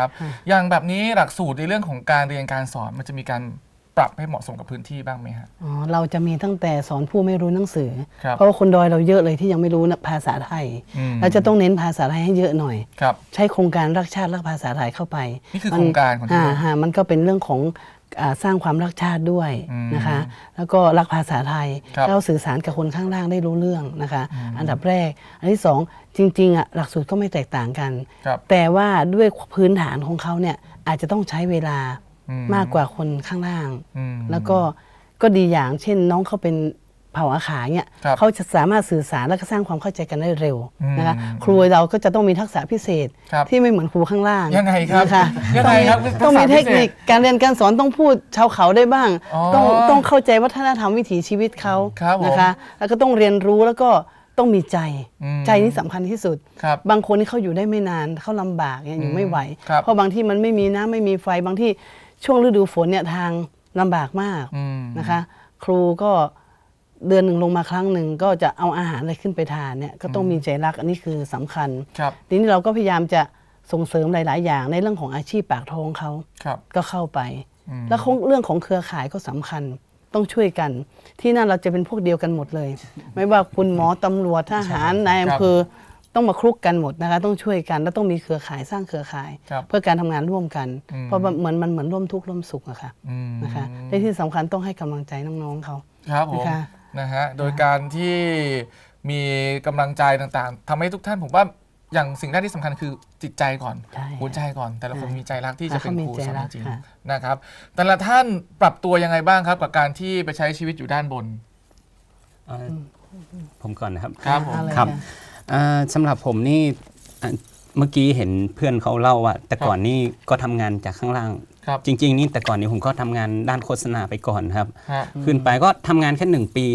ครับอย่างแบบนี้หลักสูตรในเรื่องของการเรียนการสอนมันจะมีการปรับให้เหมาะสมกับพื้นที่บ้างไหมฮะอ๋อเราจะมีตั้งแต่สอนผู้ไม่รู้หนังสือครับเพราะว่าคนดอยเราเยอะเลยที่ยังไม่รู้นะภาษาไทยอืมเราจะต้องเน้นภาษาไทยให้เยอะหน่อยครับใช้โครงการรักชาติรักภาษาไทยเข้าไปนี่คือมัโครงการของที่อ่านู่นฮะมันก็เป็นเรื่องของอา สร้างความรักชาติด้วยอืมนะคะ แล้วก็รักภาษาไทยครับแล้วสื่อสารกับคนข้างล่างได้รู้เรื่องนะคะ อันดับแรก อันที่สองจริงๆอะหลักสูตรก็ไม่แตกต่างกันครับแต่ว่าด้วยพื้นฐานของเขาเนี่ยอาจจะต้องใช้เวลาอืมากกว่าคนข้างล่างอืมแล้วก็ก็ดีอย่างเช่นน้องเขาเป็น เผ่าอาขาเนี่ยครับเขาจะสามารถสื่อสารและก็สร้างความเข้าใจกันได้เร็วอืมนะคะครูเราก็จะต้องมีทักษะพิเศษครับที่ไม่เหมือนครูข้างล่างยังไงครับนะคะยังไงครับต้องมีทักษะพิเศษเทคนิคการเรียนการสอนต้องพูดชาวเขาได้บ้าง อ๋อต้องต้องเข้าใจวัฒนธรรมวิถีชีวิตเขาครับผมนะคะ แล้วก็ต้องเรียนรู้แล้วก็ต้องมีใจอืม ใจนี่สำคัญที่สุด ครับ บางคนนี่เขาอยู่ได้ไม่นานเขาลำบากเนี่ยอยู่ไม่ไหว ครับเพราะบางที่มันไม่มีน้ำไม่มีไฟบางที่ช่วงฤดูฝนเนี่ยทางลำบากมากอืม นะคะ ครูก็ เดือนหนึ่งลงมาครั้งหนึ่งก็จะเอาอาหารอะไรขึ้นไปทานเนี่ยก็ต้องมีใจรักอันนี้คือสำคัญครับทีนี้เราก็พยายามจะส่งเสริมหลาย ๆ อย่างในเรื่องของอาชีพปากท้องเขาครับก็เข้าไปอืมแล้วของเรื่องของเครือข่ายก็สำคัญต้องช่วยกัน ที่นั่นเราจะเป็นพวกเดียวกันหมดเลย ไม่ว่าคุณหมอตำรวจทหารนายอำเภอต้องมาคลุกกันหมดนะคะต้องช่วยกัน แล้วต้องมีเครือข่ายสร้างเครือข่ายครับเพื่อการทำงานร่วมกันอืมเพราะว่าเหมือนมันเหมือนร่วมทุกข์ร่วมสุขอะค่ะอืมนะคะและที่สำคัญต้องให้กำลังใจน้อง ๆเขาครับผม นะคะนะฮะโดยการที่มีกำลังใจต่างๆทำให้ทุกท่านผมว่าอย่างสิ่งแรกที่สำคัญคือจิตใจก่อนใช่หัวใจก่อน แต่ละคนใช่มีใจรักที่จะเป็นเขามีครูใจสอนรักจริงค่ะ ๆนะครับ แต่ละท่านปรับตัวยังไงบ้างครับ กับการที่ไปใช้ชีวิตอยู่ด้านบน เอ่อผมก่อนนะครับ ครับผม อะไรครับ นะ อ่าสำหรับผมนี่อะเมื่อกี้เห็นเพื่อนเขาเล่าว่า แต่ก่อนนี่ก็ทำงานจากข้างล่าง ครับจริง ๆ นี่แต่ก่อนนี้ผมก็ทำงานด้านโฆษณาไปก่อนครับฮะขึ้นไปก็ทำงานแค่หนึ่งปี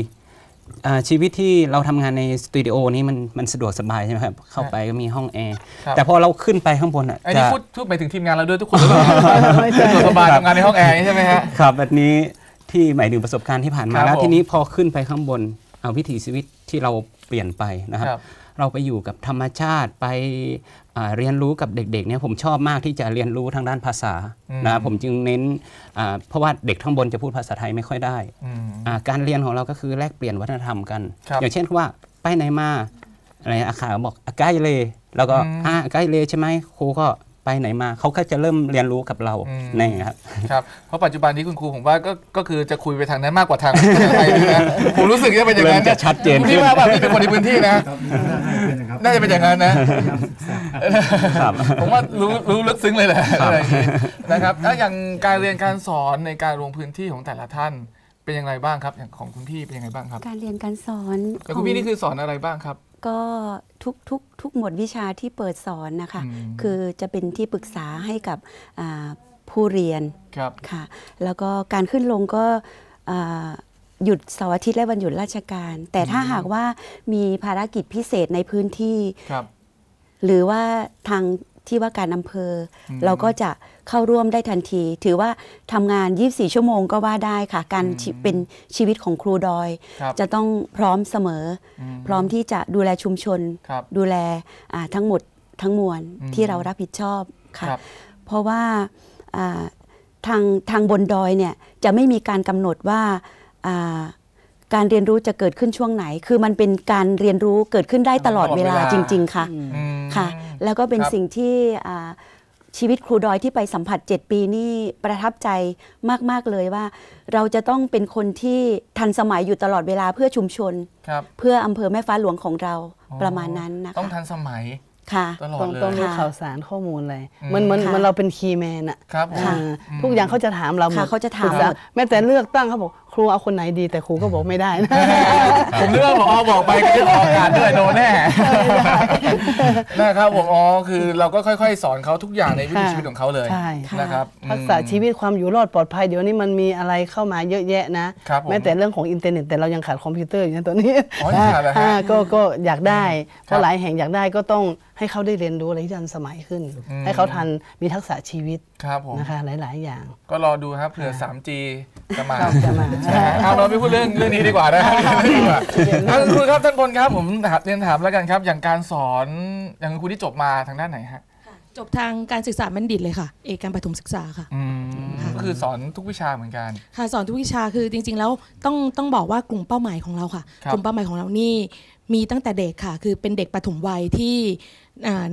อ่าชีวิตที่เราทำงานในสตูดิโอนี่มันมันสะดวกสบายใช่ไหมครับ เข้าไปก็มีห้องแอร์ครับแต่พอเราขึ้นไปข้างบนอะไอ้นี่จะพูดพูดไปถึงทีมงานเราด้วยทุกคนหรือเปล่าไม่ใช่สบายทำงานในห้องแอร์นี่ใช่ไหมฮะครับแบบนี้ที่หมายถึงประสบการณ์ที่ผ่านคมารับแล้วผมทีนี้พอขึ้นไปข้างบนเอาวิถีชีวิตที่เราเปลี่ยนไปนะครับ ครับ เราไปอยู่กับธรรมชาติไปอ่าเรียนรู้กับเด็กๆเนี่ยผมชอบมากที่จะเรียนรู้ทางด้านภาษาอืมนะผมจึงเน้นอ่าเพราะว่าเด็กข้างบนจะพูดภาษาไทยไม่ค่อยได้ อืม อ่าการเรียนของเราก็คือแลกเปลี่ยนวัฒนธรรมกัน ครับอย่างเช่นว่าไปไหนมาอะไรอาขาบอกอะใกล้เลย แล้วก็อืม อ่าใกล้เลยใช่ไหมครูก็ ไปไหนมาเขาก็จะเริ่มเรียนรู้กับเราอืม นี่ครับ ครับเพราะปัจจุบันนี้คุณครูผมว่าก็ก็คือจะคุยไปทางนั้นมากกว่าทางภาษาไทยนะผมรู้สึกจะเป็นอย่างนั้นเริ่มจะชัดเจนขึ้น พี่ว่าแบบพี่เป็นคนในพื้นที่นะน่าจะเป็นอย่างนั้นนะ ครับ ผมว่ารู้รู้ลึกซึ้งเลยแหละอะไรอย่างงี้นะครับแล้วอย่างการเรียนการสอนในการลงพื้นที่ของแต่ละท่านเป็นอย่างไรบ้างครับ อย่างของคุณพี่เป็นยังไงบ้างครับการเรียนการสอนแล้วคุณพี่นี่คือสอนอะไรบ้างครับ ก็ทุกทุกทุกหมวดวิชาที่เปิดสอนนะคะอืมคือจะเป็นที่ปรึกษาให้กับอ่าผู้เรียนครับค่ะ แล้วก็การขึ้นลงก็อ่าหยุดเสาร์อาทิตย์และวันหยุดราชการ แต่ถ้าหากว่ามีภารกิจพิเศษในพื้นที่ครับหรือว่าทาง ที่ว่าการอำเภออมเราก็จะเข้าร่วมได้ทันที ถือว่าทำงาน 24 ชั่วโมงก็ว่าได้ค่ะ การชีเป็นชีวิตของครูดอยครับจะต้องพร้อมเสมออมพร้อมที่จะดูแลชุมชนครับดูแลอ่าทั้งหมดทั้งมวลอืมที่เรารับผิดชอบค่ะครับเพราะว่าอ่าทางทางบนดอยเนี่ยจะไม่มีการกำหนดว่าอ่าการเรียนรู้จะเกิดขึ้นช่วงไหน คือมันเป็นการเรียนรู้เกิดขึ้นได้ตลอดตลอดเวเวลาลาจริง ๆ ค่ะอืม ค่ะ แล้วก็เป็นครับ สิ่งที่อ่าชีวิตครูดอยที่ไปสัมผัส 7 ปีนี่ประทับใจมาก ๆ เลยว่า เราจะต้องเป็นคนที่ทันสมัยอยู่ตลอดเวลาเพื่อชุมชน ครับเพื่ออำเภอแม่ฟ้าหลวงของเราอ๋อประมาณนั้นนะคะต้องทันสมัย ค่ะ ตลอดต้องเลย ต้องรู้ค่ะข่าวสารข้อมูลอะไรอืม เหมันเหมันค่ะเหมันเราเป็นคีย์แมนอะครับผมค่ะอ่าทุกอย่างเขาจะถามเราหมดค่ะเขาจะถามปรึกษหมด แม้แต่เลือกตั้งเขาบอก ครูเอาคนไหนดีแต่ครูก็บอกไม่ได้นะ ผมเลือกพอบอกไปก็จะออกอากาศด้วยโดนแน่นะครับผมอ๋อคือเราก็ค่อยๆ สอนเขาทุกอย่างในวิถีค่ะชีวิตของเขาเลยใช่ นะครับทักษะอืมชีวิตความอยู่รอดปลอดภัยเดี๋ยวนี้มันมีอะไรเข้ามาเยอะแยะนะ ครับผมแม้แต่เรื่องของอินเทอร์เน็ตแต่เรายังขาดคอมพิวเตอร์อยู่นะตัวนี้อ๋อยังขาดเหรอฮะ อ่าก็ก็อยากได้เพครัราะบหลายแห่งอยากได้ก็ต้องให้เขาได้เรียนรู้อะไรที่ทันสมัยขึ้นอืมให้เขาทันมีทักษะชีวิตครับผม นะคะหลาย ๆ อย่าง ก็รอดูครับเผื่อ 3G จะมา จะมานะฮะเอาเราไม่พูดเรื่องเรื่องนี้ดีกว่านะเรื่องนี้ดีกว่าท่านครูครับท่านพลครับผมถามเรียนถามแล้วกันครับ อย่างการสอนอย่างคุณครูที่จบมาทางด้านไหนฮะจบทางการศึกษาบัณฑิตเลยค่ะ เอกการประถมศึกษาค่ะอืมก็คือสอนทุกวิชาเหมือนกัน ค่ะสอนทุกวิชาคือจริง ๆ แล้วต้องต้องบอกว่ากลุ่มเป้าหมายของเราค่ะครับกลุ่มเป้าหมายของเรานี่มีตั้งแต่เด็กค่ะ คือเป็นเด็กปฐมวัยที่อ่า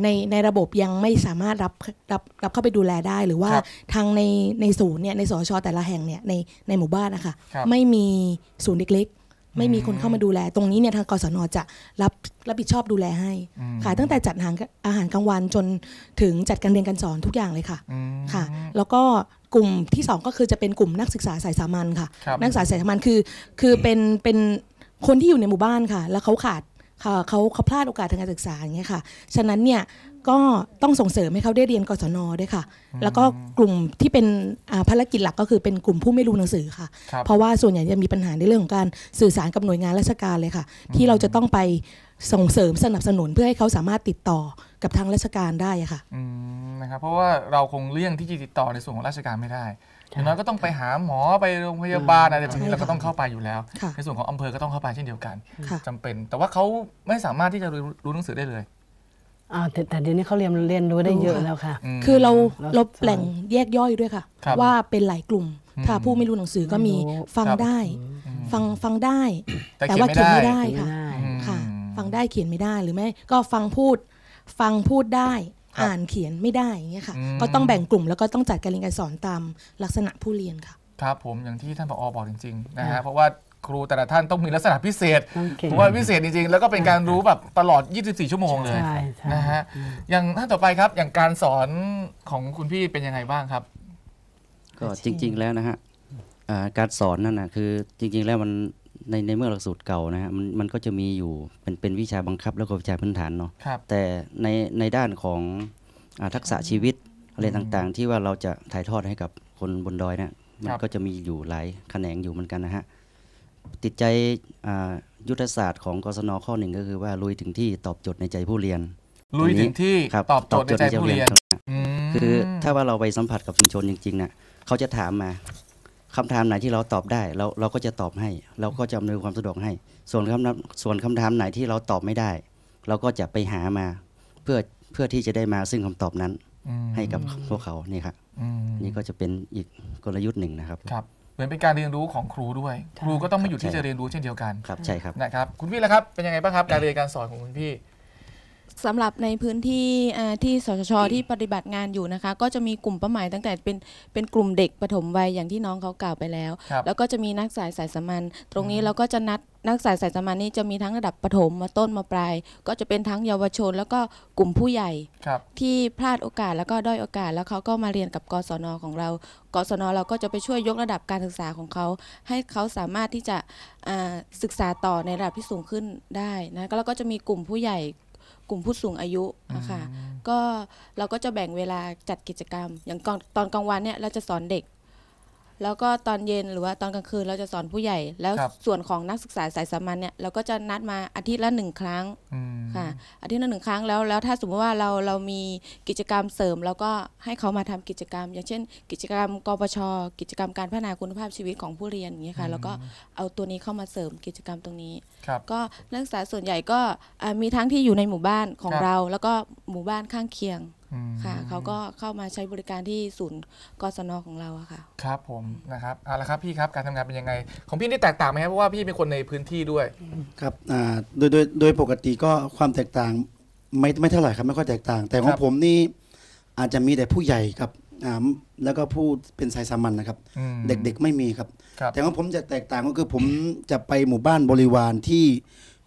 ในในระบบยังไม่สามารถรับรับรับเข้าไปดูแลได้ หรือว่าครับทางในในศูนย์เนี่ยในสชแต่ละแห่งเนี่ยในในหมู่บ้านนะคะครับไม่มีศูนย์เล็กๆไม่มีคนเข้ามาดูแล ตรงนี้เนี่ยทางกศนจะรับรับผิดชอบดูแลให้อืมค่ะตั้งแต่จัดอาหารอาหารกลางวันจนถึงจัดการเรียนการสอนทุกอย่างเลยค่ะอืมค่ะ แล้วก็กลุ่มที่สองก็คือจะเป็นกลุ่มนักศึกษาสายสามัญค่ะครับนักศึกษาสายสามัญคือ คือเป็นเป็นคนที่อยู่ในหมู่บ้านค่ะ แล้วเขาขาดค่ะ เขาเขาพลาดโอกาสทางการศึกษาอย่างเงี้ยค่ะ ฉะนั้นเนี่ยก็ต้องส่งเสริมให้เขาได้เรียนกศนด้วยค่ะ แล้วก็กลุ่มที่เป็นอ่าภารกิจหลักก็คือเป็นกลุ่มผู้ไม่รู้หนังสือค่ะครับเพราะว่าส่วนใหญ่จะมีปัญหาในเรื่องของการสื่อสารกับหน่วยงานราชการเลยค่ะ ที่เราจะต้องไปส่งเสริมสนับสนุนเพื่อให้เขาสามารถติดต่อกับทางราชการได้อะค่ะอืมนะครับเพราะว่าเราคงเลี่ยงที่จะติดต่อในส่วนของราชการไม่ได้ อย่างน้อยก็ต้องไปหาหมอไปโรงพยาบาลอะไรแบบนี้ใช่ค่ะเราก็ต้องเข้าไปอยู่แล้ว ค่ะในส่วนของอำเภอก็ต้องเข้าไปเช่นเดียวกันค่ะ จำเป็น แต่ว่าเขาไม่สามารถที่จะรู้รู้หนังสือได้เลยอ่าแต่แต่เดี๋ยวนี้เขาเรียนเรียนรู้ได้เยอะแล้วค่ะ ม คือเราแล้วเราแบ่งแยกย่อยด้วยค่ะ ครับว่าเป็นหลายกลุ่ม อืม ถ้าผู้ไม่รู้หนังสือก็มีไม่รู้ ฟังครับได้ อืม ฟังฟังได้ แต่แต่เขียนว่าไม่เขียนไม่ได้ได้ไม่ค่ะได้อืม ค่ะ ฟังได้เขียนไม่ได้หรือไม่ก็ฟังพูด ฟังพูดได้ครับ อ่านเขียนไม่ได้อย่างเงี้ยค่ะ อืม ก็ต้องแบ่งกลุ่มแล้วก็ต้องจัดการเรียนการสอนตามลักษณะผู้เรียนค่ะ ครับผมอย่างที่ท่านผอบอกจริงๆนะครัฮะบเพราะว่าครูแต่ละท่านต้องมีลักษณะพิเศษต้องเก่งเพราะว่าพิเศษจริงๆ แล้วก็เป็นการรู้แบบตลอด 24 ชั่วโมงเลยใช่ใช่ นะฮะอย่างท่านต่อไปครับอย่างการสอนของคุณพี่เป็นยังไงบ้างครับ ก็จริงๆแล้วนะฮะอ่าการสอนนั่นนะคือจริงๆแล้วมัน ในในเมื่อหลักสูตรเก่านะฮะมันมันก็จะมีอยู่เป็นเป็นวิชาบังคับแล้วก็วิชาพื้นฐานเนาะครับแต่ในในด้านของอาทักษะชีวิตอะไรต่างๆ ที่ว่าเราจะถ่ายทอดให้กับคนบนดอยเนี่ยมันก็จะมีอยู่หลายแขนงอยู่เหมือนกันนะฮะติดใจอ่ายุทธศาสตร์ของกศนข้อหนึ่งก็คือว่าลุยถึงที่ตอบโจทย์ในใจผู้เรียนลุยถึงที่ครับตอบโจทย์ในใจผู้เรียนมคือถ้าว่าเราไปสัมผัสกับชุมชนจริงๆนะเขาจะถามมา คำถามไหนที่เราตอบได้เราเราก็จะตอบให้ เราก็จะอำนวยความสะดวกให้ ส่วนคำถามส่วนคำถามไหนที่เราตอบไม่ได้ เราก็จะไปหามาเพื่อเพื่อที่จะได้มาซึ่งคำตอบนั้นอืมให้กับพวกเขานี่ครับอืมนี่ก็จะเป็นอีกกลยุทธ์หนึ่งนะครับครับเหมือนเป็นการเรียนรู้ของครูด้วย ครูก็ต้องไม่หยุดที่จะเรียนรู้เช่นเดียวกันครับใช่ครับนะครับคุณพี่ละครับเป็นยังไงบ้างครับการเรียนการสอนของคุณพี่ สำหรับในพื้นที่อ่าที่สชชที่ปฏิบัติงานอยู่นะคะ ก็จะมีกลุ่มเป้าหมายตั้งแต่เป็นเป็นกลุ่มเด็กปฐมวัยอย่างที่น้องเขากล่าวไปแล้วครับแล้วก็จะมีนักสายสายสามัญตรงนี้เราก็จะนัดนักสายสายสามัญนี่จะมีทั้งระดับปฐมมาต้นมาปลาย ก็จะเป็นทั้งเยาวชน แล้วก็กลุ่มผู้ใหญ่ครับที่พลาดโอกาสแล้วก็ด้อยโอกาส แล้วเขาก็มาเรียนกับกศนของเรา กศนเราก็จะไปช่วยยกระดับการศึกษาของเขา ให้เขาสามารถที่จะอ่าศึกษาต่อในระดับที่สูงขึ้นได้นะแล้วก็จะมีกลุ่มผู้ใหญ่ กลุ่มผู้สูงอายุนะคะก็เราก็จะแบ่งเวลาจัดกิจกรรม อย่างก่อนตอนกลางวันเนี่ยเราจะสอนเด็ก แล้วก็ตอนเย็นหรือว่าตอนกลางคืนเราจะสอนผู้ใหญ่ แล้วครับ ส่วนของนักศึกษาสายสามัญเนี่ยเราก็จะนัดมาอาทิตย์ละหนึ่งครั้งอืมค่ะ อาทิตย์ละหนึ่งครั้งแล้วแล้วถ้าสมมติว่าเราเรามีกิจกรรมเสริมแล้วก็ให้เขามาทำกิจกรรม อย่างเช่น กิจกรรมกปชกิจกรรมการพัฒนาคุณภาพชีวิตของผู้เรียนอย่างเงี้ยค่ะแล้วก็เอาตัวนี้เข้ามาเสริมกิจกรรมตรงนี้ ครับ ก็นักศึกษาส่วนใหญ่ก็อ่ามีทั้งที่อยู่ในหมู่บ้านของครับ เรา แล้วก็หมู่บ้านข้างเคียงอืม ค่ะเขาก็เข้ามาใช้บริการที่ศูนย์กศนของเราอะค่ะ ครับผมนะครับเอาละครับพี่ครับการทำงานเป็นยังไง ของพี่นี่แตกต่างไหมครับเพราะว่าพี่เป็นคนในพื้นที่ด้วยครับอ่าโดยโดยโดยปกติก็ความแตกต่างไม่ไม่เท่าไหร่ครับไม่ค่อยแตกต่าง แต่ขอคงรับผมนี่อาจจะมีแต่ผู้ใหญ่ครับอ่าแล้วก็ผู้เป็นสายสามัญนะครับอืมเด็กๆไม่มีครับครับ แต่ของผมจะแตกต่างก็คือผมจะไปหมู่บ้านบริวารที่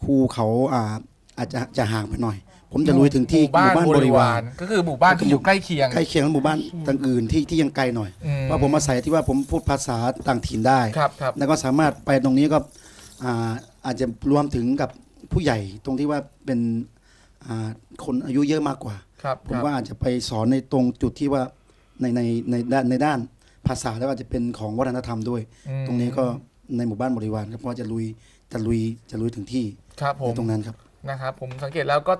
ครูเขาอ่าอาจจะจะห่างไปหน่อย ผมจะลุยถึงที่หมู่บ้านบริวาร ก็คือหมู่บ้านที่อยู่ใกล้เคียงใกล้เคียงกับหมู่บ้านต่างอื่นที่ที่ยังไกลหน่อยอืมเพราะผมอาศัยที่ว่าผมพูดภาษาต่างถิ่นได้ครับครับแล้วก็สามารถไปตรงนี้ก็อ่าอาจจะรวมถึงกับผู้ใหญ่ตรงที่ว่าเป็นอ่าคนอายุเยอะมากกว่าครับผมครับว่าอาจจะไปสอนในตรงจุดที่ว่าในในในด้านในด้านภาษาแล้วอาจจะเป็นของวัฒนธรรมด้วยอืมตรงนี้ก็ในหมู่บ้านบริวารครับเพราะว่าจะลุยจะลุยจะลุยถึงที่ครับผในมตรงนั้นครับนะครับผมสังเกตแล้วก็แต่